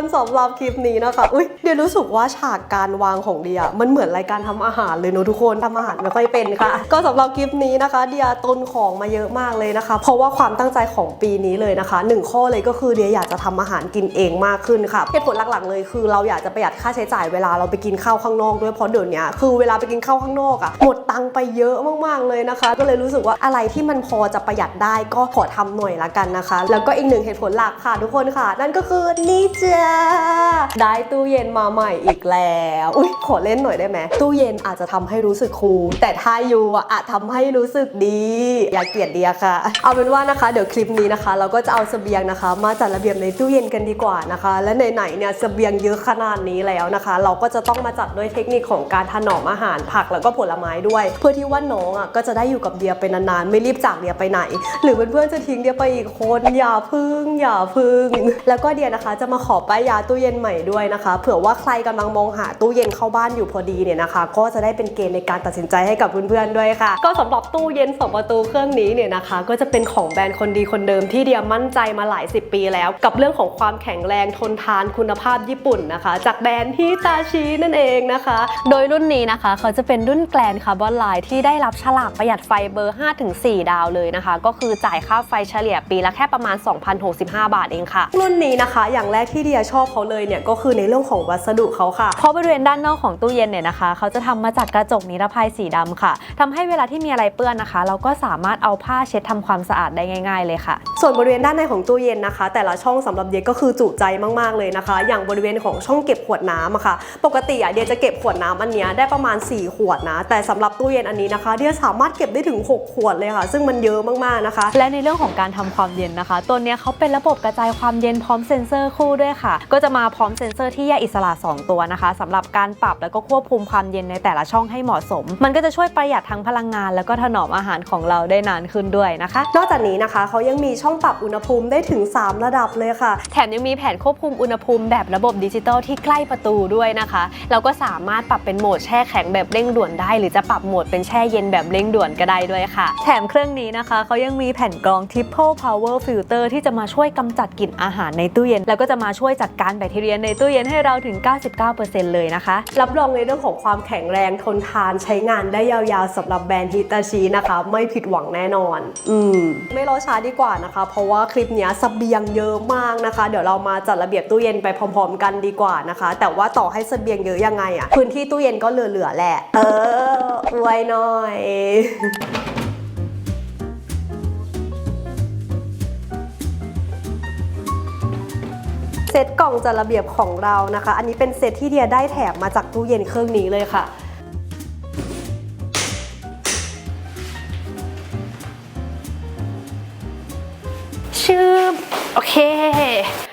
คนสำหรับคลิปนี้นะคะ อุ้ยเดี๋ยวรู้สึกว่าฉากการวางของเดียมันเหมือนรายการทำอาหารเลยเนอะทุกคนทำอาหารไม่ค่อยเป็นค่ะ ก็สำหรับคลิปนี้นะคะ เดียตุนของมาเยอะมากเลยนะคะ เพราะว่าความตั้งใจของปีนี้เลยนะคะหนึ่งข้อเลยก็คือเดียอยากจะทำอาหารกินเองมากขึ้นค่ะเหตุผลหลักๆ เลยคือเราอยากจะประหยัดค่าใช้จ่ายเวลาเราไปกินข้าวข้างนอกด้วยเพราะเดี๋ยวนี้คือเวลาไปกินข้าวข้างนอกอะหมดตังไปเยอะมากๆเลยนะคะ ก็เลยรู้สึกว่าอะไรที่มันพอจะประหยัดได้ก็ขอทำหน่อยละกันนะคะ แล้วก็อีกหนึ่งเหตุผลหลักค่ะ ทุกคนค่ะ นั่นก็คือนี่เจ้าได้ตู้เย็นมาใหม่อีกแล้ว อุ้ยขอเล่นหน่อยได้ไหมตู้เย็นอาจจะทำให้รู้สึกคูลแต่ถ้าอยู่อะอาจทำให้รู้สึกดี อย่าเกลียดเดียค่ะ เอาเป็นว่านะคะ เดี๋ยวคลิปนี้นะคะ เราก็จะเอาสเสบียงนะคะ มาจัดระเบียบในตู้เย็นกันดีกว่านะคะ และไหนๆเนี่ยสเสบียงเยอะขนาดนี้แล้วนะคะ เราก็จะต้องมาจัดด้วยเทคนิคของการถนอมอาหารผักแล้วก็ผลไม้ด้วย เพื่อที่ว่าน้องอะก็จะได้อยู่กับเดียไปนานๆไม่รีบจากเดียไปไหน หรือเพื่อนๆจะทิ้งเดียไปอีกคนอย่าพึ่งอย่าพึ่ง แล้วก็เดียนะคะจะมาขอป้ายยาตู้เย็นใหม่ด้วยนะคะ เผื่อว่าใครกำลังมองหาตู้เย็นเข้าบ้านอยู่พอดีเนี่ยนะคะ ก็จะได้เป็นเกณฑ์ในการตัดสินใจให้กับเพื่อนๆด้วยค่ะ ก็สำหรับตู้เย็นสองประตูเครื่องนี้เนี่ยนะคะ ก็จะเป็นของแบรนด์คนดีคนเดิมที่เดียมั่นใจมาหลายสิบปีแล้ว กับเรื่องของความแข็งแรงทนทานคุณภาพญี่ปุ่นนะคะ จากแบรนด์ฮิตาชินั่นเองนะคะ โดยรุ่นนี้นะคะ เขาจะเป็นรุ่นแกลนคาร์บอนไลน์ที่ได้รับฉลากประหยัดไฟเบอร์ 5-4 ดาวเลยนะคะ ก็คือจ่ายค่าไฟเฉลี่ยปีละแค่ประมาณ 2,065 บาทเองค่ะ รุ่นนี้นะคะ อย่างแรกที่เดียชอบเขาเลยเนี่ยก็คือในเรื่องของวัสดุเขาค่ะ เพราะบริเวณด้านนอกของตู้เย็นเนี่ยนะคะ เขาจะทำมาจากกระจกนิรภัยสีดำค่ะทำให้เวลาที่มีอะไรเปื้อนนะคะ เราก็สามารถเอาผ้าเช็ดทำความสะอาดได้ง่ายๆเลยค่ะ ส่วนบริเวณด้านในของตู้เย็นนะคะ แต่ละช่องสำหรับเดียก็คือจุใจมากๆเลยนะคะ อย่างบริเวณของช่องเก็บขวดน้ำอะค่ะ ปกติอะเดียจะเก็บขวดน้ำอันเนี้ยได้ประมาณ 4 ขวดนะ แต่สำหรับตู้เย็นอันนี้นะคะ เดียสามารถเก็บได้ถึง 6 ขวดเลยค่ะ ซึ่งมันเยอะมากๆนะคะ และในเรื่องของการทำความเย็นนะคะ ตัวเนี้ยเขาเป็นระบบกระจายความเย็นพร้อมเซ็นเซอร์คู่ด้วยค่ะก็จะมาพร้อมเซ็นเซอร์ที่แยกอิสระ 2 ตัวนะคะสำหรับการปรับแล้วก็ควบคุมความเย็นในแต่ละช่องให้เหมาะสม มันก็จะช่วยประหยัดทั้งพลังงาน แล้วก็ถนอมอาหารของเราได้นานขึ้นด้วยนะคะ นอกจากนี้นะคะเขายังมีช่องปรับอุณหภูมิได้ถึง 3 ระดับเลยค่ะ แถมยังมีแผนควบคุมอุณหภูมิแบบระบบดิจิตอลที่ใกล้ประตูด้วยนะคะเราก็สามารถปรับเป็นโหมดแช่แข็งแบบเร่งด่วนได้ หรือจะปรับโหมดเป็นแช่เย็นแบบเร่งด่วนก็ได้ด้วยค่ะ แถมเครื่องนี้นะคะเขายังมีแผ่นกรอง Triple Power Filter ที่จะมาช่วยกำจัดกลิ่นอาหารในตู้เย็น แล้วก็จะมาช่วยจัดการแบคทีเรียในตู้เย็นให้เราถึง 99%เลยนะคะ รับรองในเรื่องของความแข็งแรงทนทานใช้งานได้ยาวๆสำหรับแบรนด์ฮิตาชินะคะ ไม่ผิดหวังแน่นอน อืม ไม่รอช้าดีกว่านะคะ เพราะว่าคลิปเนี้ยเสเบียงเยอะมากนะคะ เดี๋ยวเรามาจัดระเบียบตู้เย็นไปพร้อม ๆ กันดีกว่านะคะ แต่ว่าต่อให้เสเบียงเยอะยังไงอะพื้นที่ตู้เย็นก็เหลือๆแหละ เอออวยหน่อย ตกล่องจัดระเบียบของเรานะคะ อันนี้เป็นเซตที่เดียได้แถมมาจากตู้เย็นเครื่องนี้เลยค่ะชื่อโอเค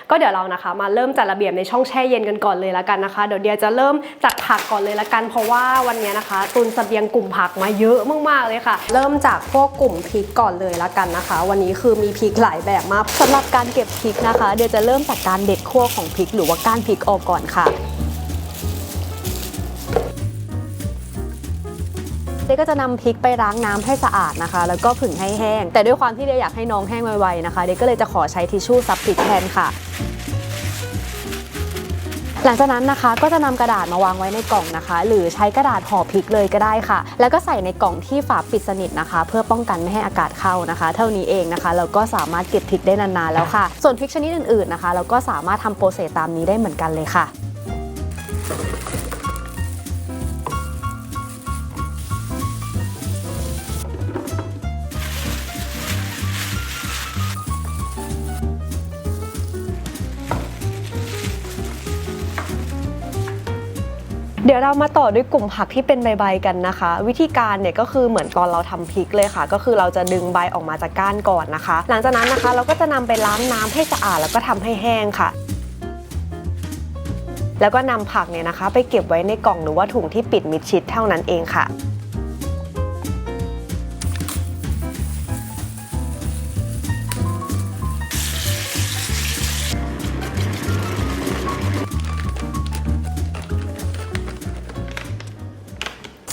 ก็เดี๋ยวเรานะคะ มาเริ่มจัดระเบียบในช่องแช่เย็นกันก่อนเลยละกันนะคะ เดี๋ยวเดียจะเริ่มจากผักก่อนเลยละกัน เพราะว่าวันนี้นะคะ ตุนเสบียงกลุ่มผักมาเยอะมากๆเลยค่ะ เริ่มจากพวกกลุ่มพริกก่อนเลยละกันนะคะ วันนี้คือมีพริกหลายแบบมากสำหรับการเก็บพริกนะคะ เดี๋ยวจะเริ่มจากการเด็ดขั้วของพริก หรือว่าก้านพริกออกก่อนค่ะ เดยก็จะนำพริกไปล้างน้ำให้สะอาดนะคะ แล้วก็ผึ่งให้แห้ง แต่ด้วยความที่เดยอยากให้น้องแห้งไวๆนะคะ เดยก็เลยจะขอใช้ทิชชู่ซับพริกแทนค่ะ หลังจากนั้นนะคะก็จะนำกระดาษมาวางไว้ในกล่องนะคะ หรือใช้กระดาษห่อพริกเลยก็ได้ค่ะ แล้วก็ใส่ในกล่องที่ฝาปิดสนิทนะคะ เพื่อป้องกันไม่ให้อากาศเข้านะคะ เท่านี้เองนะคะเราก็สามารถเก็บพริกได้นานๆแล้วค่ะ ส่วนพริกชนิดอื่นๆนะคะ เราก็สามารถทำโปรเซสตามนี้ได้เหมือนกันเลยค่ะ เดี๋ยวเรามาต่อด้วยกลุ่มผักที่เป็นใบๆกันนะคะ วิธีการเนี่ยก็คือเหมือนตอนเราทำพริกเลยค่ะ ก็คือเราจะดึงใบออกมาจากก้านก่อนนะคะ หลังจากนั้นนะคะเราก็จะนำไปล้างน้ำให้สะอาดแล้วก็ทำให้แห้งค่ะแล้วก็นำผักเนี่ยนะคะ ไปเก็บไว้ในกล่องหรือว่าถุงที่ปิดมิดชิดเท่านั้นเองค่ะ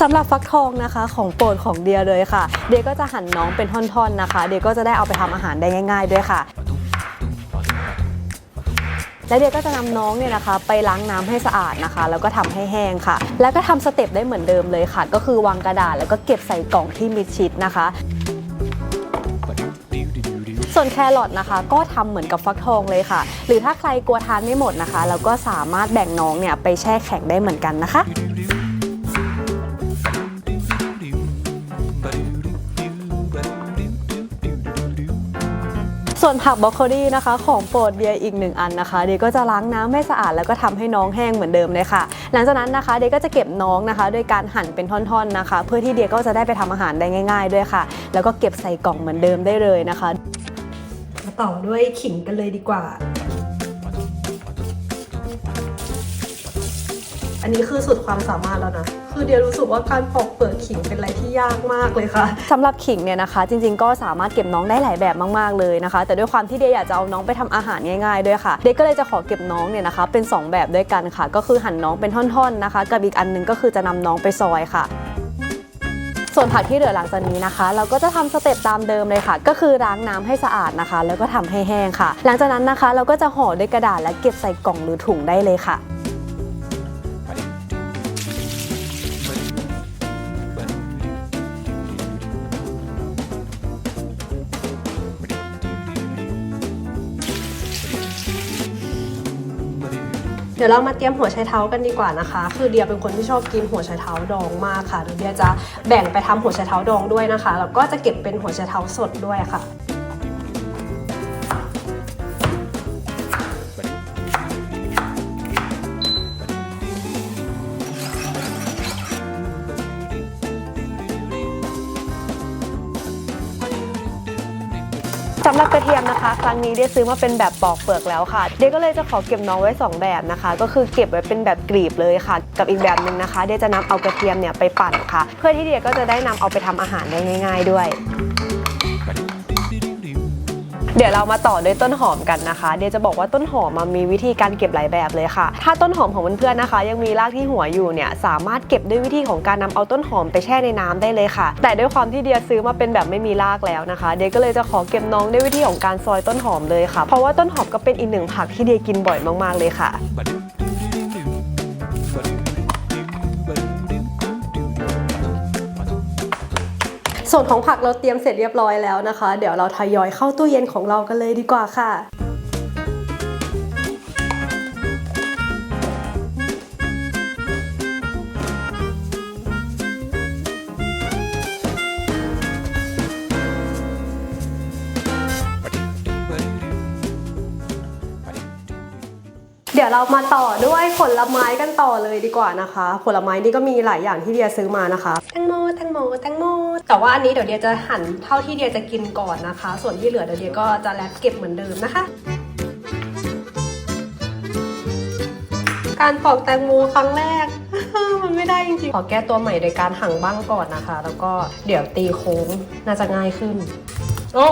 สำหรับฟักทองนะคะของโปรดของเดียเลยค่ะ เดียก็จะหั่นน้องเป็นท่อนๆนะคะ เดียก็จะได้เอาไปทำอาหารได้ง่าย ๆ ด้วยค่ะ แล้วเดียก็จะนำน้องเนี่ยนะคะ ไปล้างน้ำให้สะอาดนะคะ แล้วก็ทำให้แห้งค่ะ แล้วก็ทำสเต็ปได้เหมือนเดิมเลยค่ะ ก็คือวางกระดาษแล้วก็เก็บใส่กล่องที่มิดชิดนะคะส่วนแครอทนะคะ ก็ทำเหมือนกับฟักทองเลยค่ะ หรือถ้าใครกลัวทานไม่หมดนะคะ เราก็สามารถแบ่งน้องเนี่ยไปแช่แข็งได้เหมือนกันนะคะ ส่วนผักบรอกโคลีนะคะ ของโปรดเดียอีกหนึ่งอันนะคะเดียก็จะล้างน้ำให้สะอาดแล้วก็ทำให้น้องแห้งเหมือนเดิมเลยค่ะ หลังจากนั้นนะคะเดียก็จะเก็บน้องนะคะโดยการหั่นเป็นท่อนๆนะคะ เพื่อที่เดียก็จะได้ไปทำอาหารได้ง่าย ๆ ด้วยค่ะ แล้วก็เก็บใส่กล่องเหมือนเดิมได้เลยนะคะ มาต่อด้วยขิงกันเลยดีกว่าอันนี้คือสุดความสามารถแล้วนะ คือเดียรู้สึกว่าการปอกเปลือกขิงเป็นอะไรที่ยากมากเลยค่ะ สำหรับขิงเนี่ยนะคะ จริงๆก็สามารถเก็บน้องได้หลายแบบมากๆเลยนะคะ แต่ด้วยความที่เดียอยากจะเอาน้องไปทำอาหารง่ายๆด้วยค่ะเดียก็เลยจะขอเก็บน้องเนี่ยนะคะ เป็น 2 แบบด้วยกันค่ะ ก็คือหั่นน้องเป็นท่อนๆนะคะ กับอีกอันหนึงก็คือจะนำน้องไปซอยค่ะส่วนผักที่เหลือหลังจากนี้นะคะ เราก็จะทำสเต็ปตามเดิมเลยค่ะ ก็คือล้างน้ำให้สะอาดนะคะ แล้วก็ทำให้แห้งค่ะ หลังจากนั้นนะคะ เราก็จะห่อด้วยกระดาษและเก็บใส่กล่องหรือถุงได้เลยค่ะ เดี๋ยวเรามาเตรียมหัวไชเท้ากันดีกว่านะคะ คือเดียเป็นคนที่ชอบกินหัวไชเท้าดองมากค่ะเดี๋ยวเดียจะแบ่งไปทำหัวไชเท้าดองด้วยนะคะ แล้วก็จะเก็บเป็นหัวไชเท้าสดด้วยค่ะ รั้งนี้เดียซื้อมาเป็นแบบปอกเปลือกแล้วค่ะ เดียก็เลยจะขอเก็บน้องไว้ 2 แบบนะคะ ก็คือเก็บไว้เป็นแบบกรีบเลยค่ะ กับอีกแบบหนึ่งนะคะ เดียจะนำเอากระเทียมเนี่ยไปปั่นค่ะ เพื่อที่เดียก็จะได้นำเอาไปทำอาหารได้ง่าย ๆ ด้วย เดี๋ยวเรามาต่อด้วยต้นหอมกันนะคะ เดียจะบอกว่าต้นหอมมันมีวิธีการเก็บหลายแบบเลยค่ะ ถ้าต้นหอมของเพื่อนๆนะคะ ยังมีรากที่หัวอยู่เนี่ยสามารถเก็บด้วยวิธีของการนำเอาต้นหอมไปแช่ในน้ำได้เลยค่ะ แต่ด้วยความที่เดียซื้อมาเป็นแบบไม่มีรากแล้วนะคะ เดียก็เลยจะขอเก็บน้องด้วยวิธีของการซอยต้นหอมเลยค่ะ เพราะว่าต้นหอมก็เป็นอีกหนึ่งผักที่เดียกินบ่อยมากๆเลยค่ะ ส่วนของผักเราเตรียมเสร็จเรียบร้อยแล้วนะคะ เดี๋ยวเราทยอยเข้าตู้เย็นของเรากันเลยดีกว่าค่ะ ดี๋ยวเรามาต่อด้วยผลไม้กันต่อเลยดีกว่านะคะ ผลไม้นี่ก็มีหลายอย่างที่เดียซื้อมานะคะแตงโมแตงโมแตงโมแต่ว่าอันนี้เดี๋ยวเดียจะหั่นเท่าที่เดียจะกินก่อนนะคะ ส่วนที่เหลือเดี๋ยวเดียก็จะแลบเก็บเหมือนเดิมนะคะการปอกแตงโมครั้งแรก มันไม่ได้จริงๆ ขอแก้ตัวใหม่โดยการหั่งบ้างก่อนนะคะ แล้วก็เดี๋ยวตีโค้งน่าจะง่ายขึ้น โอ้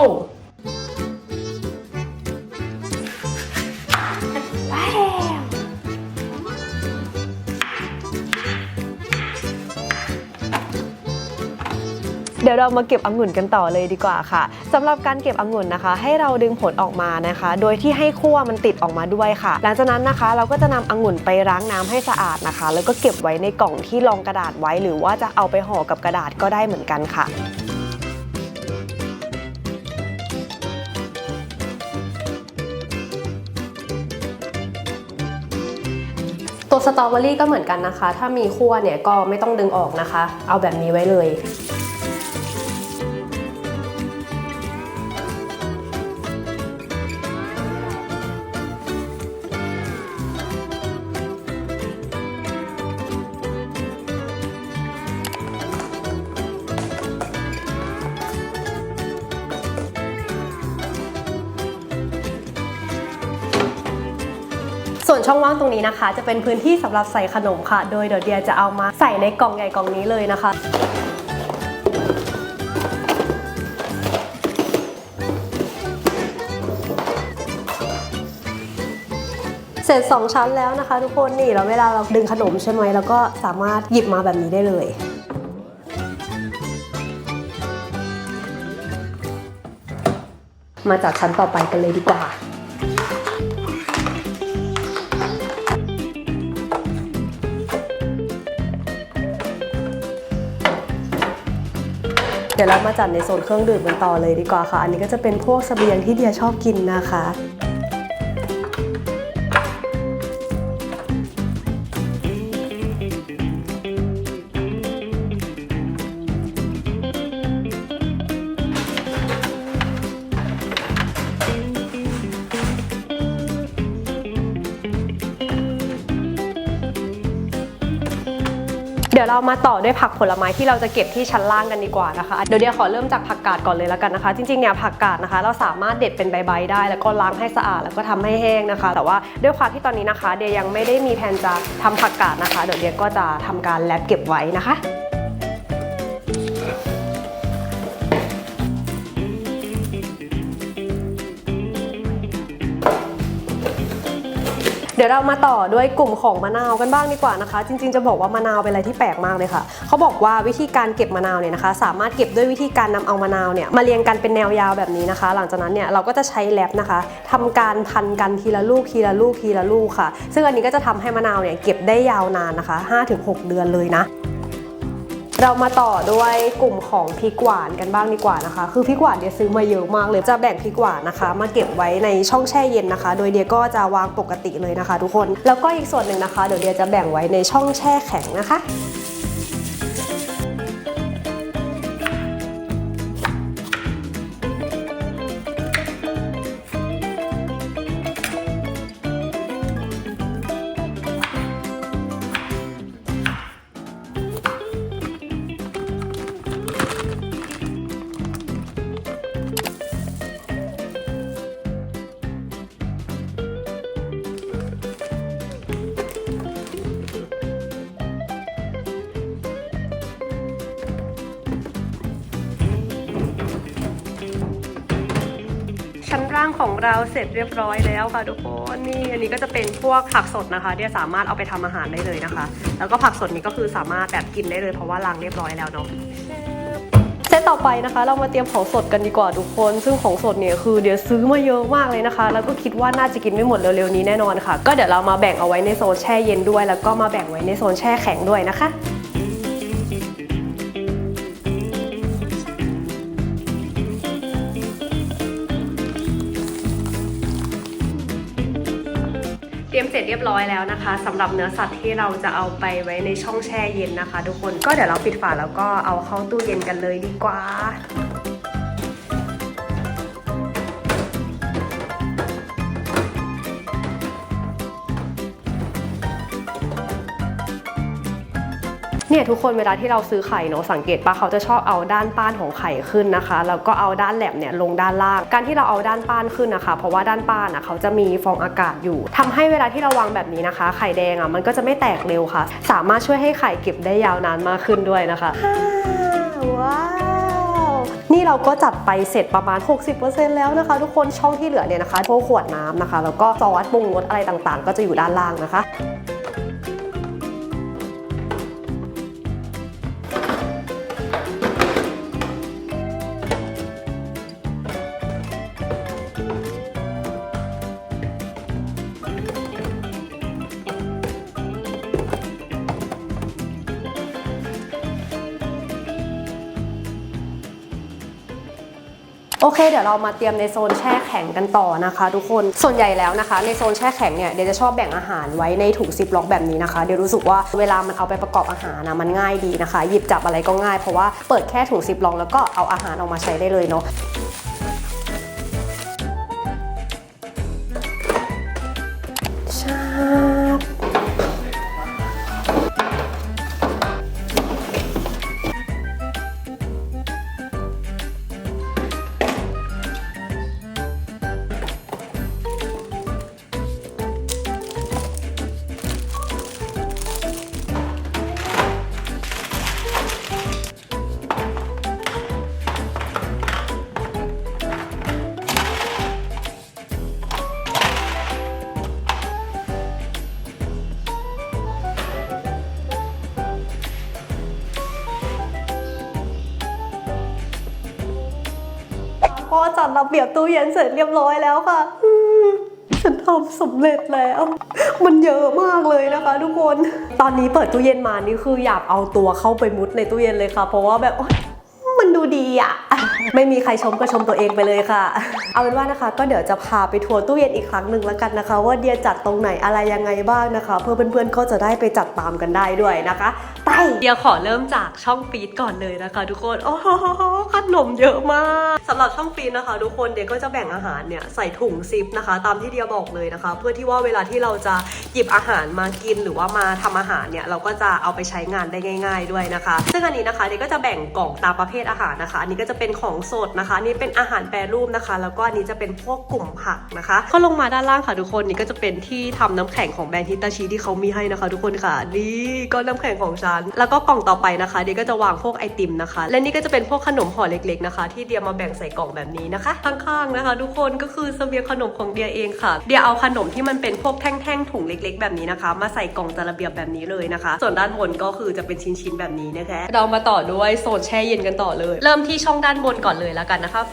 ดี๋ยวเรามาเก็บองุ่นกันต่อเลยดีกว่าค่ะสำหรับการเก็บองุ่นนะคะ ให้เราดึงผลออกมานะคะ โดยที่ให้ขั้วมันติดออกมาด้วยค่ะ หลังจากนั้นนะคะ เราก็จะนำองุ่นไปล้างน้ำให้สะอาดนะคะ แล้วก็เก็บไว้ในกล่องที่รองกระดาษไว้ หรือว่าจะเอาไปห่อกับกระดาษก็ได้เหมือนกันค่ะตัวสตรอเบอรี่ก็เหมือนกันนะคะ ถ้ามีขั้วเนี่ยก็ไม่ต้องดึงออกนะคะ เอาแบบนี้ไว้เลย องตรงนี้นะคะ จะเป็นพื้นที่สำหรับใส่ขนมค่ะ โดยเดี๋ยวเดียจะเอามาใส่ในกล่องใหญ่กล่องนี้เลยนะคะเสร็จ 2 ชั้นแล้วนะคะ ทุกคนนี่แล้วเวลาเราดึงขนมใช่ไหมแล้วก็สามารถหยิบมาแบบนี้ได้เลย มาจากชั้นต่อไปกันเลยดีกว่า ดี๋ยวเรามาจัดในโซนเครื่องดื่มกันต่อเลยดีกว่าค่ะ อันนี้ก็จะเป็นพวกสเสบียงที่เดียชอบกินนะคะ ดี๋ยวเรามาต่อด้วยผักผลไม้ที่เราจะเก็บที่ชั้นล่างกันดีกว่านะคะเดี๋ยวเดียขอเริ่มจากผักกาดก่อนเลยแล้วกันนะคะ จริงๆเนี่ยผักกาดนะคะ เราสามารถเด็ดเป็นใบๆได้ แล้วก็ล้างให้สะอาดแล้วก็ทำให้แห้งนะคะ แต่ว่าด้วยความที่ตอนนี้นะคะ เดียยังไม่ได้มีแผนจะทำผักกาดนะคะ เดี๋ยวเดียก็จะทำการแลบเก็บไว้นะคะ ดี๋ยวเรามาต่อด้วยกลุ่มของมะนาวกันบ้างดีกว่านะคะ จริงๆจะบอกว่ามะนาวเป็นอะไรที่แปลกมากเลยค่ะ เขาบอกว่าวิธีการเก็บมะนาวเนี่ยนะคะ สามารถเก็บด้วยวิธีการนำเอามะนาวเนี่ยมาเรียงกันเป็นแนวยาวแบบนี้นะคะ หลังจากนั้นเนี่ยเราก็จะใช้แลบนะคะทำการพันกันทีละลูกทีละลูกทีละลูกค่ะ ซึ่งอันนี้ก็จะทำให้มะนาวเนี่ยเก็บได้ยาวนานนะคะ 5-6 เดือนเลยนะ เรามาต่อด้วยกลุ่มของพริกหวานกันบ้างดีกว่านะคะ คือพริกหวานเดียซื้อมาเยอะมากเลยจะแบ่งพริกหวานนะคะ มาเก็บไว้ในช่องแช่เย็นนะคะ โดยเดียก็จะวางปกติเลยนะคะ ทุกคน แล้วก็อีกส่วนหนึ่งนะคะเดี๋ยวเดียจะแบ่งไว้ในช่องแช่แข็งนะคะ ชั้นล่างของเราเสร็จเรียบร้อยแล้วค่ะทุกคนนี่อันนี้ก็จะเป็นพวกผักสดนะคะที่สามารถเอาไปทำอาหารได้เลยนะคะ แล้วก็ผักสดนี้ก็คือสามารถแบบกินได้เลยเพราะว่าล้างเรียบร้อยแล้วเนาะเซตต่อไปนะคะ เรามาเตรียมของสดกันดีกว่าทุกคน ซึ่งของสดเนี่ยคือเดี๋ยวซื้อมาเยอะมากเลยนะคะ แล้วก็คิดว่าน่าจะกินไม่หมดเร็วๆนี้แน่นอนค่ะ ก็เดี๋ยวเรามาแบ่งเอาไว้ในโซนแช่เย็นด้วย แล้วก็มาแบ่งไว้ในโซนแช่แข็งด้วยนะคะ เสร็จเรียบร้อยแล้วนะคะสำหรับเนื้อสัตว์ที่เราจะเอาไปไว้ในช่องแช่เย็นนะคะ ทุกคนก็เดี๋ยวเราปิดฝาแล้วก็เอาเข้าตู้เย็นกันเลยดีกว่า เนี่ยทุกคนเวลาที่เราซื้อไข่เนอะสังเกตปะเขาจะชอบเอาด้านป้านของไข่ขึ้นนะคะ แล้วก็เอาด้านแหลมเนี่ยลงด้านล่าง การที่เราเอาด้านป้านขึ้นนะคะ เพราะว่าด้านป้านอะเขาจะมีฟองอากาศอยู่ทำให้เวลาที่เราวางแบบนี้นะคะ ไข่แดงอะมันก็จะไม่แตกเร็วค่ะ สามารถช่วยให้ไข่เก็บได้ยาวนานมากขึ้นด้วยนะคะว้าวนี่เราก็จัดไปเสร็จประมาณ 60%แล้วนะคะ ทุกคนช่องที่เหลือเนี่ยนะคะพวกขวดน้ำนะคะ แล้วก็ซอสปรุงรสอะไรต่างๆ ก็จะอยู่ด้านล่างนะคะ เดี๋ยวเรามาเตรียมในโซนแช่แข็งกันต่อนะคะ ทุกคนส่วนใหญ่แล้วนะคะ ในโซนแช่แข็งเนี่ยเดี๋ยวจะชอบแบ่งอาหารไว้ในถุงซิปล็อกแบบนี้นะคะเดี๋ยวรู้สึกว่าเวลามันเอาไปประกอบอาหารนะมันง่ายดีนะคะ หยิบจับอะไรก็ง่ายเพราะว่าเปิดแค่ถุงซิปล็อกแล้วก็เอาอาหารออกมาใช้ได้เลยเนาะ จัดระเบียบตู้เย็นเสร็จเรียบร้อยแล้วค่ะฉันทำสำเร็จแล้ว มันเยอะมากเลยนะคะทุกคน ตอนนี้เปิดตู้เย็นมานี่คืออยากเอาตัวเข้าไปมุดในตู้เย็นเลยค่ะ เพราะว่าแบบมันดูดีอะไม่มีใครชมก็ชมตัวเองไปเลยค่ะ เอาเป็นว่านะคะ ก็เดี๋ยวจะพาไปทัวร์ตู้เย็นอีกครั้งหนึ่งแล้วกันนะคะ ว่าเดียจัดตรงไหนอะไรยังไงบ้างนะคะ เพื่อเพื่อนๆก็จะได้ไปจัดตามกันได้ด้วยนะคะ เดียขอเริ่มจากช่องฟีดก่อนเลยนะคะ ทุกคนโอ้โหขนมเยอะมากสำหรับช่องฟีดนะคะ ทุกคนเดียก็จะแบ่งอาหารเนี่ยใส่ถุงซิปนะคะ ตามที่เดียบอกเลยนะคะ เพื่อที่ว่าเวลาที่เราจะหยิบอาหารมากินหรือว่ามาทำอาหารเนี่ยเราก็จะเอาไปใช้งานได้ง่าย ๆด้วยนะคะ ซึ่งอันนี้นะคะเดียก็จะแบ่งกล่องตามประเภทอาหารนะคะ อันนี้ก็จะเป็นของสดนะคะนี่เป็นอาหารแปรรูปนะคะ แล้วก็อันนี้จะเป็นพวกกลุ่มผักนะคะก็ลงมาด้านล่างค่ะทุกคนนี่ก็จะเป็นที่ทำน้ำแข็งของแบรนด์ฮิตาชิที่เขามีให้นะคะ ทุกคนค่ะนี่ก็น้ำแข็งของฉันแล้วก็กล่องต่อไปนะคะเดียก็จะวางพวกไอติมนะคะ และนี่ก็จะเป็นพวกขนมห่อเล็กๆนะคะ ที่เดียมาแบ่งใส่กล่องแบบนี้นะคะ ข้างๆนะคะ ทุกคนก็คือเสบียงขนมของเดียเองค่ะ เดียเอาขนมที่มันเป็นพวกแท่งๆถุงเล็ก ๆ แบบนี้นะคะ มาใส่กล่องจัดระเบียบแบบนี้เลยนะคะ ส่วนด้านบนก็คือจะเป็นชิ้นๆแบบนี้นะคะ เรามาต่อด้วยโซนแช่เย็นกันต่อเลย เริ่มที่ช่องด้านบนก่อนเลยแล้วกันนะคะ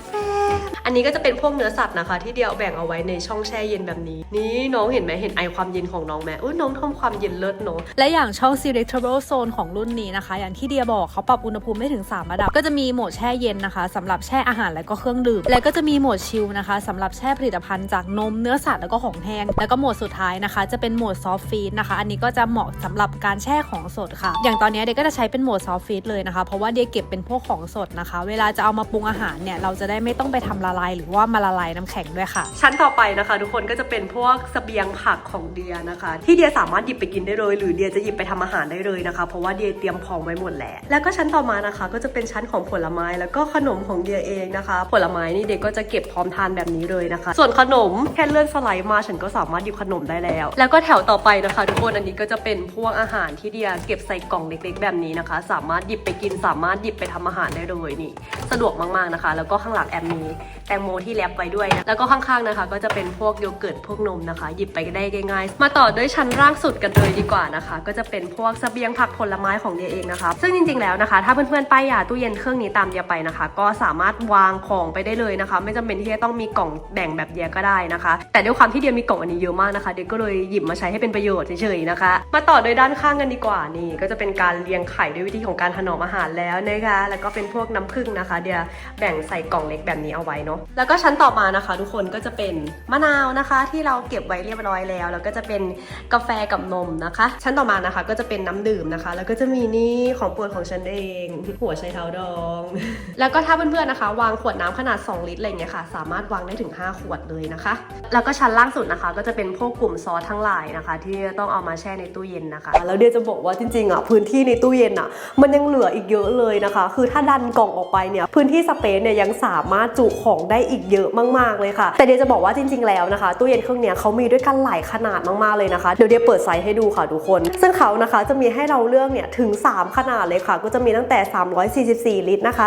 อันนี้ก็จะเป็นพวกเนื้อสัตว์นะคะ ที่เดียวแบ่งเอาไว้ในช่องแช่เย็นแบบนี้ นี่น้องเห็นไหมเห็นไอความเย็นของน้องไหมอุ้ยน้องทำความเย็นเลิศเนาะและอย่างช่อง selectable zone ของรุ่นนี้นะคะ อย่างที่เดียบอกเขาปรับอุณหภูมิได้ถึง 3 ระดับ ก็จะมีโหมดแช่เย็นนะคะสำหรับแช่อาหารและก็เครื่องดื่ม และก็จะมีโหมดชิลนะคะสำหรับแช่ผลิตภัณฑ์จากนมเนื้อสัตว์แล้วก็ของแห้งแล้วก็โหมดสุดท้ายนะคะ จะเป็นโหมด soft feed นะคะ อันนี้ก็จะเหมาะสำหรับการแช่ของสดค่ะ อย่างตอนนี้เดียก็จะใช้เป็นโหมด soft feed เลยนะคะ เพราะว่าเดียเก็บเป็นพวกของสดนะคะ เวลาจะเอามาปรุงอาหารเนี่ยเราจะได้ไม่ต้องไปทำละลาย หรือว่ามาละลายน้ำแข็งด้วยค่ะ ชั้นต่อไปนะคะ ทุกคนก็จะเป็นพวกสเสบียงผักของเดียนะคะ ที่เดียสามารถหยิบไปกินได้เลย หรือเดียจะหยิบไปทำอาหารได้เลยนะคะ เพราะว่าเดียเตรียมพร้อมไว้หมดแล้วแล้วก็ชั้นต่อมานะคะ ก็จะเป็นชั้นของผลไม้แล้วก็ขนมของเดียเองนะคะ ผลไม้นี่เดียก็จะเก็บพร้อมทานแบบนี้เลยนะคะ ส่วนขนมแค่เลื่อนสไลด์มาฉันก็สามารถหยิบขนมได้แล้ว แล้วก็แถวต่อไปนะคะ ทุกคนอันนี้ก็จะเป็นพวกอาหารที่เดียเก็บใส่กล่องเล็กๆ แบบนี้นะคะ สามารถหยิบไปกินสามารถหยิบไปทำอาหารได้เลยนี่ สะดวกมากๆนะคะ แล้วก็ข้างหลังแอมมีแตงโมที่แรปไว้ด้วยนะแล้วก็ข้างๆนะคะ ก็จะเป็นพวกโยเกิร์ตพวกนมนะคะ หยิบไปได้ง่ายๆ มาต่อด้วยชั้นล่างสุดกันเลยดีกว่านะคะ ก็จะเป็นพวกสเสบียงผักผลไม้ของเดียเองนะคะ ซึ่งจริงๆแล้วนะคะ ถ้าเพื่อนๆป้ายยาตู้เย็นเครื่องนี้ตามเดียไปนะคะ ก็สามารถวางของไปได้เลยนะคะ ไม่จำเป็นที่จะต้องมีกล่องแบ่งแบบเดียก็ได้นะคะ แต่ด้วยความที่เดียมีกล่องอันนี้เยอะมากนะคะเดียก็เลยหยิบมาใช้ให้เป็นประโยชน์เฉยๆนะคะ มาต่อโดยด้านข้างกันดีกว่านี่ ก็จะเป็นการเรียงไข่ด้วยวิธีของการถนอมอาหารแล้วนะคะแล้วก็เป็นพวกน้ำผึ้งนะคะ เดียแบ่งใส่กล่องเล็กแบบนี้เอาไว้เนาะแล้วก็ชั้นต่อมานะคะ ทุกคนก็จะเป็นมะนาวนะคะ ที่เราเก็บไว้เรียบร้อยแล้ว แล้วก็จะเป็นกาแฟกับนมนะคะ ชั้นต่อมานะคะก็จะเป็นน้ำดื่มนะคะ แล้วก็จะมีนี่ของโปรดของฉันเองหัวไชเท้าดอง แล้วก็ถ้าเพื่อนๆนะคะ วางขวดน้ำขนาด 2 ลิตรอะไรเงี้ยค่ะ สามารถวางได้ถึง 5 ขวดเลยนะคะ แล้วก็ชั้นล่างสุดนะคะ ก็จะเป็นพวกกลุ่มซอสทั้งหลายนะคะ ที่ต้องเอามาแช่ในตู้เย็นนะคะ แล้วเดียจะบอกว่าจริงๆอะพื้นที่ในตู้เย็นอะ มันยังเหลืออีกเยอะเลยนะคะ คือถ้าดันกล่องออกไปเนี่ยพื้นที่สเปซเนี่ยยังสามารถจุของได้อีกเยอะมากๆเลยค่ะ แต่เดียจะบอกว่าจริง ๆ แล้วนะคะ ตู้เย็นเครื่องนี้เขามีด้วยกันหลายขนาดมากๆเลยนะคะเดี๋ยวเดียเปิดไซส์ให้ดูค่ะทุกคน ซึ่งเขานะคะจะมีให้เราเลือกเนี่ยถึง 3 ขนาดเลยค่ะ ก็จะมีตั้งแต่ 344 ลิตรนะคะ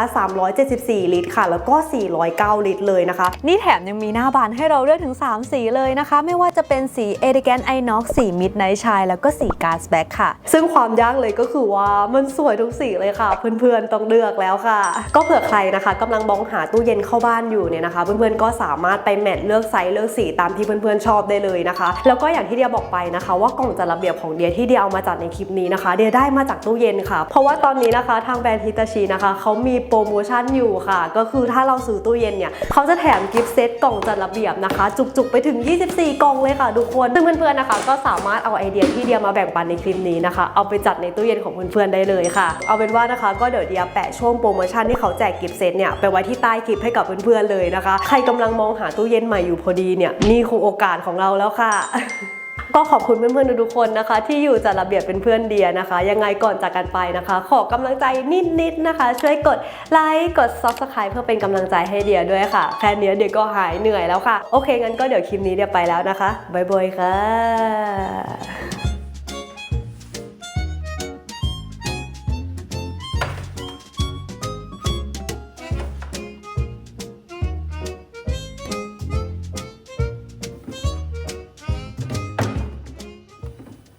374 ลิตรค่ะ แล้วก็ 409 ลิตรเลยนะคะ นี่แถมยังมีหน้าบานให้เราเลือกถึง 3 สีเลยนะคะ ไม่ว่าจะเป็นสี Elegant Inox สี Midnight Shine แล้วก็สี Gas Black ค่ะ ซึ่งความยากเลยก็คือว่ามันสวยทุกสีเลยค่ะ เพื่อนๆต้องเลือกแล้วค่ะ ก็เผื่อใครนะคะกำลังมองหาตู้เย็นเข้าบ้านอยู่เนี่ยนะคะ เพื่อนๆก็สามารถไปแมทเลือกไซส์เลือกสีตามที่เพื่อนๆชอบได้เลยนะคะ แล้วก็อย่างที่เดียบอกไปนะคะ ว่ากล่องจัดระเบียบของเดียที่เดียเอามาจัดในคลิปนี้นะคะ เดียได้มาจากตู้เย็นค่ะ เพราะว่าตอนนี้นะคะทางแบรนด์ฮิตาชินะคะเขามีโปรโมชั่นอยู่ค่ะ ก็คือถ้าเราซื้อตู้เย็นเนี่ยเขาจะแถมกิฟต์เซตกล่องจัดระเบียบนะคะ จุกๆไปถึง 24 กล่องเลยค่ะทุกคนซึ่งเพื่อนๆนะคะ ก็สามารถเอาไอเดียที่เดียมาแบ่งปันในคลิปนี้นะคะเอาไปจัดในตู้เย็นของเพื่อนๆได้เลยค่ะ เอาเป็นว่านะคะ ก็เดี๋ยวเดียแปะช่วงโปรโมชั่นที่เขาแจกกิฟต์เซตเนี่ยไปไว้ที่ใต้คลิปให้กับเพื่อนๆเลยนะคะ ใครกำลังมองหาตู้เย็นใหม่อยู่พอดีเนี่ยนี่คือโอกาสของเราแล้วค่ะก็ขอบคุณเพื่อนๆทุกคนนะคะ ที่อยู่จัดระเบียบเป็นเพื่อนเดียนะคะ ยังไงก่อนจากกันไปนะคะ ขอกำลังใจนิดๆนะคะ ช่วยกดไลค์กด subscribe เพื่อเป็นกำลังใจให้เดียด้วยค่ะ แค่นี้เดียก็หายเหนื่อยแล้วค่ะ โอเคงั้นก็เดี๋ยวคลิปนี้เดียไปแล้วนะคะบ๊ายบายค่ะ